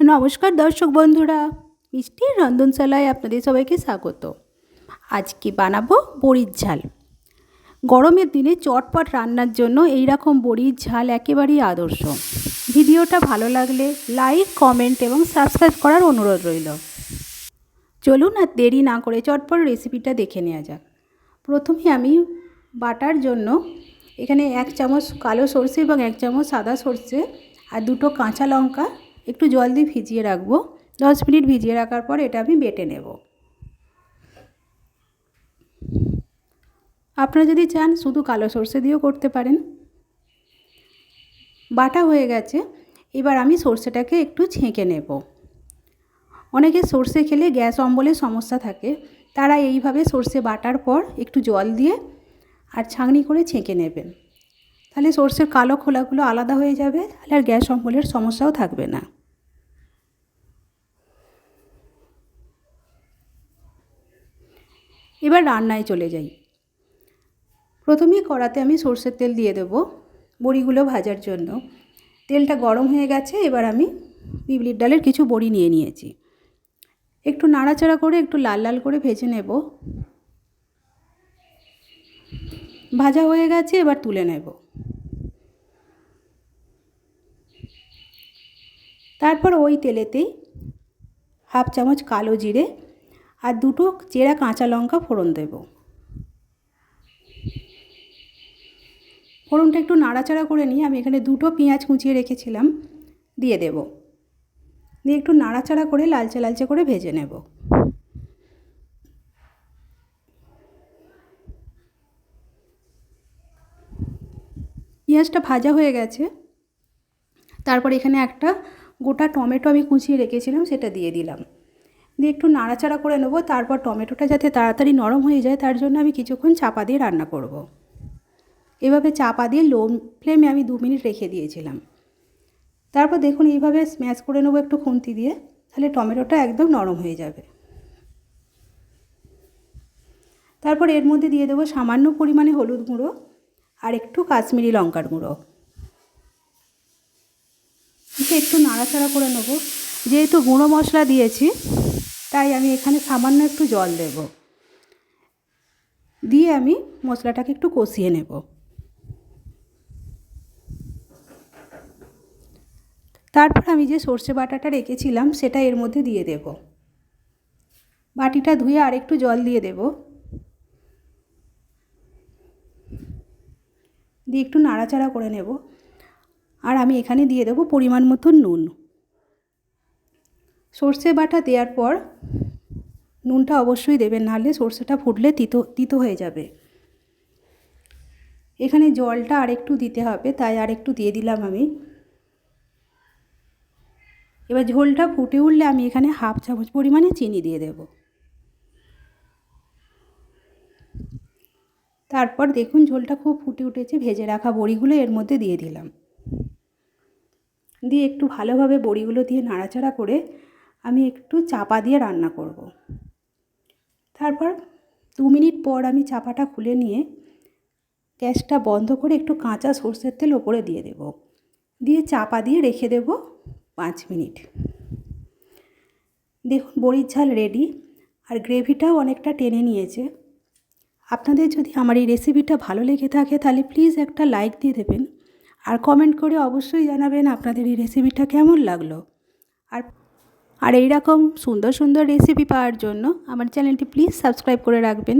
নমস্কার দর্শক বন্ধুরা মিষ্টির রন্ধনশালায় আপনাদের সবাইকে স্বাগত। আজকে বানাবো বড়ির ঝাল। গরমের দিনে চটপট রান্নার জন্য এই রকম বড়ির ঝাল একেবারেই আদর্শ। ভিডিওটা ভালো লাগলে লাইক, কমেন্ট এবং সাবস্ক্রাইব করার অনুরোধ রইল। চলুন আর দেরি না করে চটপট রেসিপিটা দেখে নেওয়া যাক। প্রথমে আমি বাটার জন্য এখানে এক চামচ কালো সর্ষে এবং এক চামচ সাদা সর্ষে আর দুটো কাঁচা লঙ্কা একটু জল দিয়ে ভিজিয়ে রাখব। দশ মিনিট ভিজিয়ে রাখার পর এটা আমি বেটে নেব। আপনারা যদি চান শুধু কালো সর্ষে দিয়েও করতে পারেন। বাটা হয়ে গেছে, এবার আমি সর্ষেটাকে একটু ছেঁকে নেব। অনেকে সর্ষে খেলে গ্যাস অম্বলের সমস্যা থাকে, তারা এইভাবে সর্ষে বাটার পর একটু জল দিয়ে আর ছাঁকনি করে ছেঁকে নেবেন। তাহলে সর্ষের কালো খোলাগুলো আলাদা হয়ে যাবে, তাহলে আর গ্যাস অম্বলের সমস্যাও থাকবে না। এবার রান্নায় চলে যাই। প্রথমেই কড়াতে আমি সর্ষের তেল দিয়ে দেবো বড়িগুলো ভাজার জন্য। তেলটা গরম হয়ে গেছে, এবার আমি বিবলির ডালের কিছু বড়ি নিয়ে নিয়েছি। একটু নাড়াচাড়া করে একটু লাল লাল করে ভেজে নেব। ভাজা হয়ে গেছে, এবার তুলে নেব। তারপর ওই তেলেতেই হাফ চামচ কালো জিরে আর দুটো চেরা কাঁচা লঙ্কা ফোড়ন দেব। ফোড়নটা একটু নাড়াচাড়া করে নিয়ে আমি এখানে দুটো পেঁয়াজ কুচিয়ে রেখেছিলাম, দিয়ে দেব। দিয়ে একটু নাড়াচাড়া করে লালচে লালচে করে ভেজে নেব। পেঁয়াজটা ভাজা হয়ে গেছে। তারপর এখানে একটা গোটা টমেটো আমি কুচিয়ে রেখেছিলাম, সেটা দিয়ে দিলাম। দিয়ে একটু নাড়াচাড়া করে নেব, তারপর টমেটোটা যাতে তাড়াতাড়ি নরম হয়ে যায়, তার জন্য আমি কিছুক্ষণ চাপা দিয়ে রান্না করব। এভাবে চাপা দিয়ে লো ফ্লেমে আমি দু মিনিট রেখে দিয়েছিলাম। তারপর দেখুন, এইভাবে স্ম্যাশ করে নেব একটু খুন্তি দিয়ে, তাহলে টমেটোটা একদম নরম হয়ে যাবে। তারপর এর মধ্যে দিয়ে দেবো সামান্য পরিমাণে হলুদ গুঁড়ো আর একটু কাশ্মীরি লঙ্কার গুঁড়ো। একটু নাড়াচাড়া করে নেব। যেহেতু গুঁড়ো মশলা দিয়েছি, তাই আমি এখানে সামান্য একটু জল দেব। দিয়ে আমি মশলাটাকে একটু কষিয়ে নেব। তারপর আমি যে সর্ষে বাটাটা রেখেছিলাম, সেটা এর মধ্যে দিয়ে দেব। বাটিটা ধুয়ে আরেকটু জল দিয়ে দেব। দিয়ে একটু নাড়াচাড়া করে নেব। আর আমি এখানে দিয়ে দেবো পরিমাণ মতো নুন। সর্ষে বাটা দেওয়ার পর নুনটা অবশ্যই দেবেন, নাহলে সর্ষেটা ফুটলে তিতো তিতো হয়ে যাবে। এখানে জলটা আরেকটু দিতে হবে, তাই আরেকটু দিয়ে দিলাম আমি। এবার ঝোলটা ফুটে উঠলে আমি এখানে হাফ চামচ পরিমাণে চিনি দিয়ে দেব। তারপর দেখুন ঝোলটা খুব ফুটে উঠেছে, ভেজে রাখা বড়িগুলো এর মধ্যে দিয়ে দিলাম। দিয়ে একটু ভালোভাবে বড়িগুলো দিয়ে নাড়াচাড়া করে আমি একটু চাপা দিয়ে রান্না করব। তারপর দু মিনিট পর আমি চাপাটা খুলে নিয়ে গ্যাসটা বন্ধ করে একটু কাঁচা সর্ষের তেল ওপরে দিয়ে দেব। দিয়ে চাপা দিয়ে রেখে দেব পাঁচ মিনিট। দেখুন বড়ির ঝাল রেডি আর গ্রেভিটাও অনেকটা টেনে নিয়েছে। আপনাদের যদি আমার এই রেসিপিটা ভালো লেগে থাকে তাহলে প্লিজ একটা লাইক দিয়ে দেবেন। আর কমেন্ট করে অবশ্যই জানাবেন আপনাদের এই রেসিপিটা কেমন লাগল। আর আর এইরকম সুন্দর সুন্দর রেসিপি পাওয়ার জন্য আমার চ্যানেলটি প্লিজ সাবস্ক্রাইব করে রাখবেন।